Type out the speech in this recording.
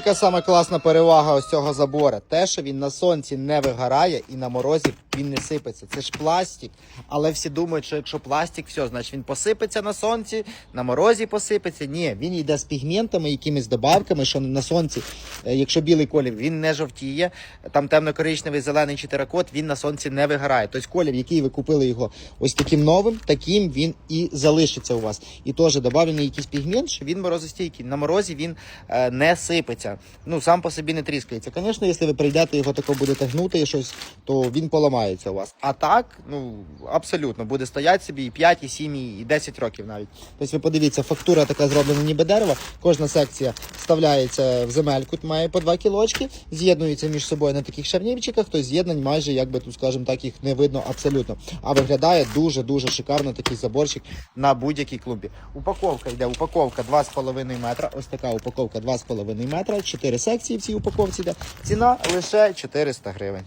Яка саме класна перевага ось цього забора? Те, що він на сонці не вигорає і на морозі він не сипеться. Це ж пластик. Але всі думають, що якщо пластик, все, значить він посипеться на сонці, на морозі посипеться. Ні, він йде з пігментами, якимись добавками, що на сонці, е, якщо білий колір, він не жовтіє. Там темно-коричневий, зелений чи теракот, він на сонці не вигорає. Тобто колір, який ви купили його ось таким новим, таким він і залишиться у вас. І теж додавлений якийсь пігмент, що він морозостійкий. На морозі він е, не сипеться. Ну сам по собі не тріскається. Звісно, якщо ви прийдете його тако будете гнути і щось, то він поламається у вас. А так, ну абсолютно буде стояти собі і 5, і 7, і 10 років навіть. Тобто ви подивіться, фактура така зроблена ніби дерева. Кожна секція вставляється в земельку, має по 2 кілочки, з'єднуються між собою на таких шарнівчиках, то з'єднань майже, як би тут, скажімо так, їх не видно абсолютно. А виглядає дуже-дуже шикарно такий заборчик на будь-якій клумбі. Упаковка йде, упаковка 2,5 метра. Ось така упаковка 2,5 метра. 4 секції в цій упаковці йде. Ціна лише 400 гривень.